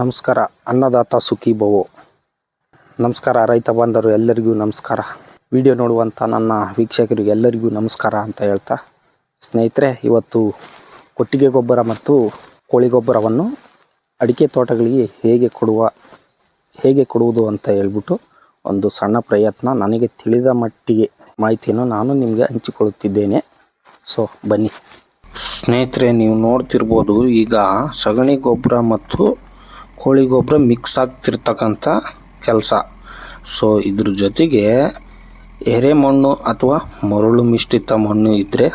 ನಮಸ್ಕಾರ, ಅನ್ನದಾತ ಸುಖಿ ಭವೋ. ನಮಸ್ಕಾರ ರೈತ ಬಾಂಧವರು ಎಲ್ಲರಿಗೂ ನಮಸ್ಕಾರ. ವಿಡಿಯೋ ನೋಡುವಂಥ ನನ್ನ ವೀಕ್ಷಕರಿಗೆ ಎಲ್ಲರಿಗೂ ನಮಸ್ಕಾರ ಅಂತ ಹೇಳ್ತಾ, ಸ್ನೇಹಿತರೆ, ಇವತ್ತು ಕೊಟ್ಟಿಗೆ ಗೊಬ್ಬರ ಮತ್ತು ಕೋಳಿ ಗೊಬ್ಬರವನ್ನು ಅಡಿಕೆ ತೋಟಗಳಿಗೆ ಹೇಗೆ ಕೊಡುವ, ಹೇಗೆ ಕೊಡುವುದು ಅಂತ ಹೇಳ್ಬಿಟ್ಟು ಒಂದು ಸಣ್ಣ ಪ್ರಯತ್ನ, ನನಗೆ ತಿಳಿದ ಮಟ್ಟಿಗೆ ಮಾಹಿತಿಯನ್ನು ನಾನು ನಿಮಗೆ ಹಂಚಿಕೊಳ್ಳುತ್ತಿದ್ದೇನೆ. ಸೊ, ಬನ್ನಿ. ಸ್ನೇಹಿತರೆ, ನೀವು ನೋಡ್ತಿರ್ಬೋದು, ಈಗ ಸಗಣಿ ಗೊಬ್ಬರ ಮತ್ತು ಕೋಳಿ ಗೊಬ್ಬರ ಮಿಕ್ಸ್ ಆಗ್ತಿರ್ತಕ್ಕಂಥ ಕೆಲಸ. ಸೊ ಇದ್ರ ಜೊತೆಗೆ ಎರೆಮಣ್ಣು ಅಥವಾ ಮರಳು ಮಿಶ್ರಿತ ಮಣ್ಣು ಇದ್ದರೆ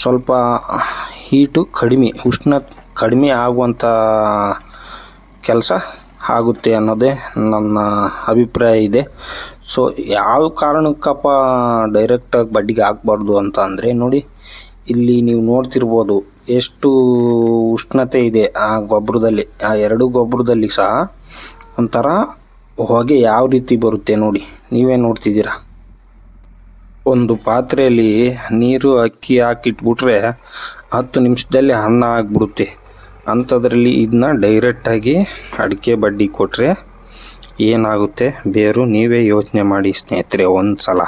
ಸ್ವಲ್ಪ ಹೀಟು ಕಡಿಮೆ, ಉಷ್ಣ ಕಡಿಮೆ ಆಗುವಂಥ ಕೆಲಸ ಆಗುತ್ತೆ ಅನ್ನೋದೇ ನನ್ನ ಅಭಿಪ್ರಾಯ ಇದೆ. ಸೊ ಯಾವ ಕಾರಣಕ್ಕಪ್ಪ ಡೈರೆಕ್ಟಾಗಿ ಬಡ್ಡಿಗೆ ಹಾಕ್ಬಾರ್ದು ಅಂತ ಅಂದರೆ ನೋಡಿ, ಇಲ್ಲಿ ನೀವು ನೋಡ್ತಿರ್ಬೋದು ಎಷ್ಟು ಉಷ್ಣತೆ ಇದೆ ಆ ಗೊಬ್ಬರದಲ್ಲಿ, ಆ ಎರಡು ಗೊಬ್ಬರದಲ್ಲಿ ಸಹ ಒಂಥರ ಹೊಗೆ ಯಾವ ರೀತಿ ಬರುತ್ತೆ ನೋಡಿ, ನೀವೇ ನೋಡ್ತಿದ್ದೀರಾ? ಒಂದು ಪಾತ್ರೆಯಲ್ಲಿ ನೀರು ಅಕ್ಕಿ ಹಾಕಿಟ್ಬಿಟ್ರೆ ಹತ್ತು ನಿಮಿಷದಲ್ಲಿ ಅನ್ನ ಆಗಿಬಿಡುತ್ತೆ. ಅಂಥದ್ರಲ್ಲಿ ಇದನ್ನ ಡೈರೆಕ್ಟಾಗಿ ಅಡಿಕೆ ಬಡ್ಡಿ ಕೊಟ್ಟರೆ ಏನಾಗುತ್ತೆ? ಬೇರು, ನೀವೇ ಯೋಚನೆ ಮಾಡಿ ಸ್ನೇಹಿತರೆ ಒಂದು ಸಲ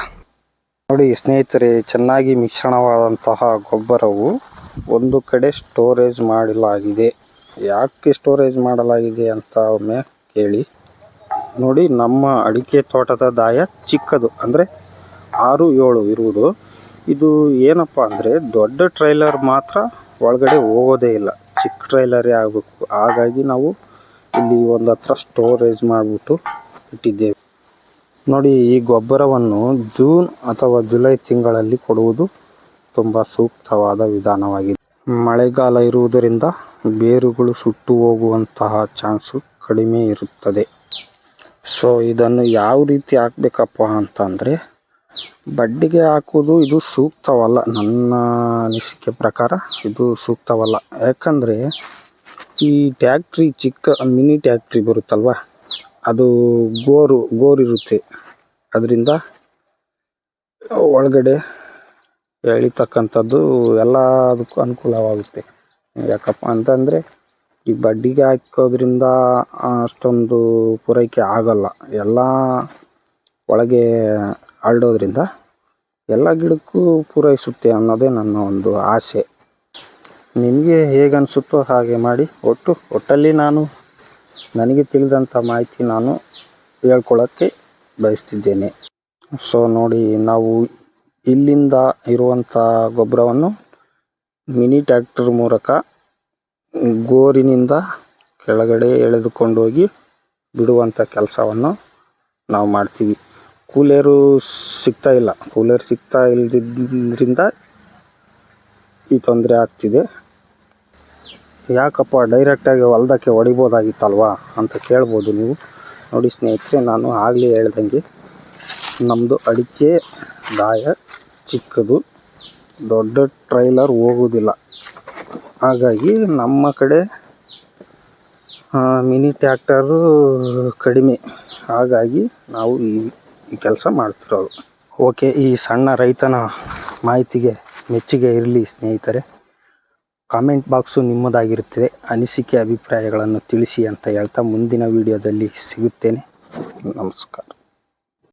ನೋಡಿ ಸ್ನೇಹಿತರೆ, ಚೆನ್ನಾಗಿ ಮಿಶ್ರಣವಾದಂತಹ ಗೊಬ್ಬರವು ಒಂದು ಕಡೆ ಸ್ಟೋರೇಜ್ ಮಾಡಲಾಗಿದೆ. ಯಾಕೆ ಸ್ಟೋರೇಜ್ ಮಾಡಲಾಗಿದೆ ಅಂತ ಒಮ್ಮೆ ಕೇಳಿ. ನೋಡಿ, ನಮ್ಮ ಅಡಿಕೆ ತೋಟದ ದಾಯ ಚಿಕ್ಕದು. ಅಂದರೆ ಆರು ಏಳು ಇರುವುದು. ಇದು ಏನಪ್ಪ ಅಂದರೆ ದೊಡ್ಡ ಟ್ರೈಲರ್ ಮಾತ್ರ ಒಳಗಡೆ ಹೋಗೋದೇ ಇಲ್ಲ. ಚಿಕ್ಕ ಟ್ರೈಲರೇ ಆಗಬೇಕು. ಹಾಗಾಗಿ ನಾವು ಇಲ್ಲಿ ಒಂದು ಹತ್ರ ಸ್ಟೋರೇಜ್ ಮಾಡಿಬಿಟ್ಟು ಇಟ್ಟಿದ್ದೇವೆ. ನೋಡಿ, ಈ ಗೊಬ್ಬರವನ್ನು ಜೂನ್ ಅಥವಾ ಜುಲೈ ತಿಂಗಳಲ್ಲಿ ಕೊಡುವುದು ತುಂಬ ಸೂಕ್ತವಾದ ವಿಧಾನವಾಗಿದೆ. ಮಳೆಗಾಲ ಇರುವುದರಿಂದ ಬೇರುಗಳು ಸುಟ್ಟು ಹೋಗುವಂತಹ ಚಾನ್ಸು ಕಡಿಮೆ ಇರುತ್ತದೆ. ಸೊ ಇದನ್ನು ಯಾವ ರೀತಿ ಹಾಕಬೇಕಪ್ಪ ಅಂತಂದರೆ ಬಡ್ಡಿಗೆ ಹಾಕೋದು ಇದು ಸೂಕ್ತವಲ್ಲ. ನನ್ನ ಅನಿಸಿಕೆ ಪ್ರಕಾರ ಇದು ಸೂಕ್ತವಲ್ಲ. ಯಾಕಂದರೆ, ಈ ಟ್ಯಾಕ್ಟ್ರಿ ಚಿಕ್ಕ, ಮಿನಿ ಟ್ಯಾಕ್ಟ್ರಿ ಬರುತ್ತಲ್ವ, ಅದು ಗೋರು, ಗೋರಿರುತ್ತೆ. ಅದರಿಂದ ಒಳಗಡೆ ಎಳಿತಕ್ಕಂಥದ್ದು ಎಲ್ಲದಕ್ಕೂ ಅನುಕೂಲವಾಗುತ್ತೆ. ಯಾಕಪ್ಪ ಅಂತಂದರೆ ಈ ಬಡ್ಡಿಗೆ ಹಾಕೋದ್ರಿಂದ ಅಷ್ಟೊಂದು ಪೂರೈಕೆ ಆಗೋಲ್ಲ. ಎಲ್ಲ ಒಳಗೆ ಹರಡೋದ್ರಿಂದ ಎಲ್ಲ ಗಿಡಕ್ಕೂ ಪೂರೈಸುತ್ತೆ ಅನ್ನೋದೇ ನನ್ನ ಒಂದು ಆಸೆ. ನಿಮಗೆ ಹೇಗೆ ಅನಿಸುತ್ತೋ ಹಾಗೆ ಮಾಡಿ, ಒಟ್ಟು ಒಟ್ಟಲ್ಲಿ ನಾನು ನನಗೆ ತಿಳಿದಂಥ ಮಾಹಿತಿ ನಾನು ಹೇಳ್ಕೊಳ್ಳೋಕ್ಕೆ ಬಯಸ್ತಿದ್ದೇನೆ. ಸೊ ನೋಡಿ, ನಾವು ಇಲ್ಲಿಂದ ಇರುವಂಥ ಗೊಬ್ಬರವನ್ನು ಮಿನಿ ಟ್ಯಾಕ್ಟರ್ ಮೂಲಕ ಗೋರಿನಿಂದ ಕೆಳಗಡೆ ಎಳೆದುಕೊಂಡೋಗಿ ಬಿಡುವಂಥ ಕೆಲಸವನ್ನು ನಾವು ಮಾಡ್ತೀವಿ. ಕೂಲೇರು ಸಿಗ್ತಾ ಇಲ್ಲ. ಕೂಲೇರ್ ಸಿಗ್ತಾ ಇಲ್ದಿದ್ದರಿಂದ ಈ ತೊಂದರೆ ಆಗ್ತಿದೆ. ಯಾಕಪ್ಪ ಡೈರೆಕ್ಟಾಗಿ ಹೊಲ್ದಕ್ಕೆ ಹೊಡಿಬೋದಾಗಿತ್ತಲ್ವಾ ಅಂತ ಕೇಳ್ಬೋದು ನೀವು. ನೋಡಿ ಸ್ನೇಹಿತರೆ, ನಾನು ಆಗಲೇ ಹೇಳ್ದಂಗೆ ನಮ್ಮದು ಅಡಿಕೆ ದಾಯ ಚಿಕ್ಕದು, ದೊಡ್ಡ ಟ್ರೈಲರ್ ಹೋಗೋದಿಲ್ಲ. ಹಾಗಾಗಿ ನಮ್ಮ ಕಡೆ ಮಿನಿ ಟ್ಯಾಕ್ಟರು ಕಡಿಮೆ. ಹಾಗಾಗಿ ನಾವು ಈ ಈ ಕೆಲಸ ಮಾಡ್ತಿರೋದು. ಓಕೆ, ಈ ಸಣ್ಣ ರೈತನ ಮಾಹಿತಿಗೆ ಮೆಚ್ಚುಗೆ ಇರಲಿ ಸ್ನೇಹಿತರೆ. ಕಾಮೆಂಟ್ ಬಾಕ್ಸು ನಿಮ್ಮದಾಗಿರುತ್ತದೆ. ಅನಿಸಿಕೆ, ಅಭಿಪ್ರಾಯಗಳನ್ನು ತಿಳಿಸಿ ಅಂತ ಹೇಳ್ತಾ ಮುಂದಿನ ವಿಡಿಯೋದಲ್ಲಿ ಸಿಗುತ್ತೇನೆ. ನಮಸ್ಕಾರ.